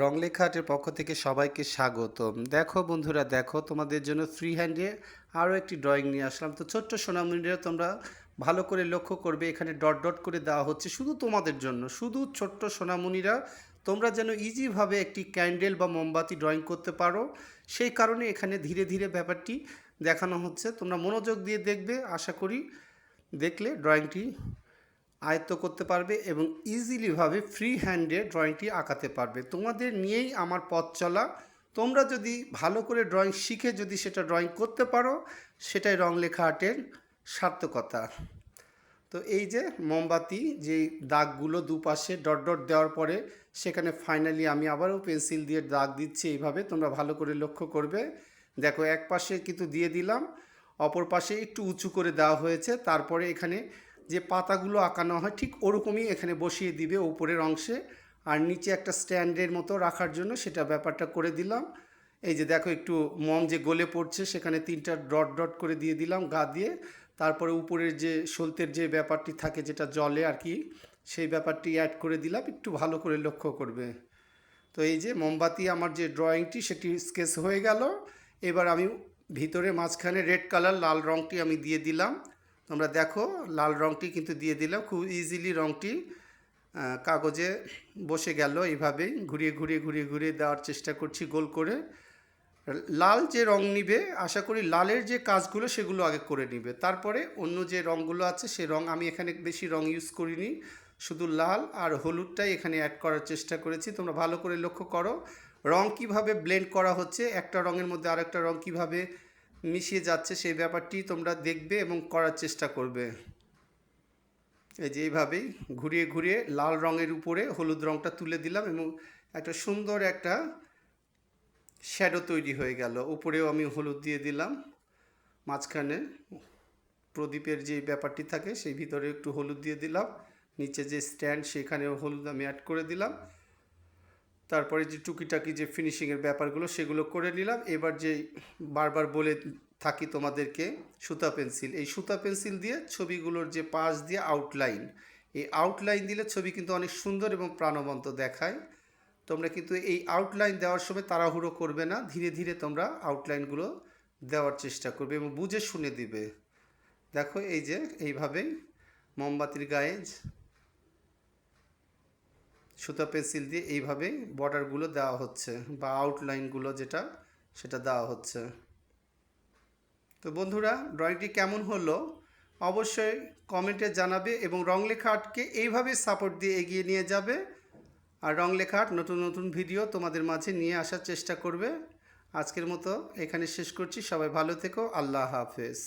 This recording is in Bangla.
রংলেখা আর্টের পক্ষ থেকে সবাইকে স্বাগতম। দেখো বন্ধুরা, দেখো তোমাদের জন্য ফ্রি হ্যান্ডে আরও একটি ড্রয়িং নিয়ে আসলাম। তো ছোট্ট সোনামণিরা, তোমরা ভালো করে লক্ষ্য করবে, এখানে ডট ডট করে দেওয়া হচ্ছে শুধু তোমাদের জন্য। শুধু ছোট্ট সোনামণিরা, তোমরা যেন ইজিভাবে একটি ক্যান্ডেল বা মোমবাতি ড্রয়িং করতে পারো। সেই কারণে এখানে ধীরে ধীরে ব্যাপারটি দেখানো হচ্ছে। তোমরা মনোযোগ দিয়ে দেখবে, আশা করি দেখলে ড্রয়িংটি আয়ত্ত করতে পারবে এবং ইজিলিভাবে ফ্রি হ্যান্ডে ড্রয়িংটি আঁকাতে পারবে। তোমাদের নিয়েই আমার পথ চলা। তোমরা যদি ভালো করে ড্রয়িং শিখে যদি সেটা ড্রয়িং করতে পারো, সেটাই রং লেখা আর্টের সার্থকতা। তো এই যে মোমবাতি যে দাগগুলো দুপাশে ডট ডট দেওয়ার পরে, সেখানে ফাইনালি আমি আবারও পেন্সিল দিয়ে দাগ দিচ্ছি এইভাবে। তোমরা ভালো করে লক্ষ্য করবে। দেখো এক পাশে কিন্তু দিয়ে দিলাম, অপর পাশে একটু উঁচু করে দেওয়া হয়েছে। তারপরে এখানে যে পাতাগুলো আঁকানো হয়, ঠিক ওরকমই এখানে বসিয়ে দিবে উপরের অংশে। আর নিচে একটা স্ট্যান্ডের মতো রাখার জন্য সেটা ব্যাপারটা করে দিলাম। এই যে দেখো একটু মম যে গলে পড়ছে, সেখানে তিনটা ডট ডট করে দিয়ে দিলাম গা দিয়ে। তারপরে উপরের যে সলতের যে ব্যাপারটি থাকে যেটা জলে আর কি, সেই ব্যাপারটি অ্যাড করে দিলাম, একটু ভালো করে লক্ষ্য করবে। তো এই যে মোমবাতি আমার যে ড্রয়িংটি সেটি স্কেচ হয়ে গেল। এবার আমি ভিতরে মাঝখানে রেড কালার লাল রঙটি আমি দিয়ে দিলাম। তোমরা দেখো, লাল রঙটি কিন্তু দিয়ে দিলাম। খুব ইজিলি রঙটি কাগজে বসে গেল। এইভাবেই ঘুরিয়ে ঘুরিয়ে ঘুরিয়ে ঘুরিয়ে দেওয়ার চেষ্টা করছি গোল করে। লাল যে রং নিবে, আশা করি লালের যে কাজগুলো সেগুলো আগে করে নিবে। তারপরে অন্য যে রঙগুলো আছে, সে রং আমি এখানে বেশি রং ইউজ করিনি। শুধু লাল আর হলুদটাই এখানে অ্যাড করার চেষ্টা করেছি। তোমরা ভালো করে লক্ষ্য করো। রং কীভাবে ব্লেন্ড করা হচ্ছে, একটা রঙের মধ্যে আরেকটা রং কীভাবে মিশিয়ে যাচ্ছে সেই ব্যাপারটি তোমরা দেখবে এবং করার চেষ্টা করবে। এই যে এইভাবেই ঘুরিয়ে ঘুরিয়ে লাল রঙের উপরে হলুদ রঙটা তুলে দিলাম এবং একটা সুন্দর একটা শ্যাডো তৈরি হয়ে গেল। উপরেও আমি হলুদ দিয়ে দিলাম। মাঝখানে প্রদীপের যে ব্যাপারটি থাকে সেই ভিতরে একটু হলুদ দিয়ে দিলাম। নিচে যে স্ট্যান্ড সেখানেও হলুদ আমি অ্যাড করে দিলাম। তারপরে যে টুকিটাকি যে ফিনিশিংয়ের ব্যাপারগুলো সেগুলো করে নিলাম। এবার যে বারবার বলে থাকি তোমাদেরকে, সুতা পেন্সিল। এই সুতা পেন্সিল দিয়ে ছবিগুলোর যে পাশ দিয়ে আউটলাইন এই আউটলাইন দিলে ছবি কিন্তু অনেক সুন্দর এবং প্রাণবন্ত দেখায়। তোমরা কিন্তু এই আউটলাইন দেওয়ার সময় তাড়াহুড়ো করবে না, ধীরে ধীরে তোমরা আউটলাইনগুলো দেওয়ার চেষ্টা করবে এবং বুঝে শুনে দিবে। দেখো এই যে, এইভাবেই মোমবাতির গায়ে সুতা পেন্সিল দিয়ে এইভাবেই বর্ডারগুলো দেওয়া হচ্ছে বা আউটলাইনগুলো যেটা, সেটা দেওয়া হচ্ছে। তো বন্ধুরা ড্রয়িংটি কেমন হলো? অবশ্যই কমেন্টে জানাবে এবং রং লেখা আর্টকে এইভাবে সাপোর্ট দিয়ে এগিয়ে নিয়ে যাবে। আর রং লেখা আর্ট নতুন নতুন ভিডিও তোমাদের মাঝে নিয়ে আসার চেষ্টা করবে। আজকের মতো এখানে শেষ করছি। সবাই ভালো থেকো। আল্লাহ হাফেজ।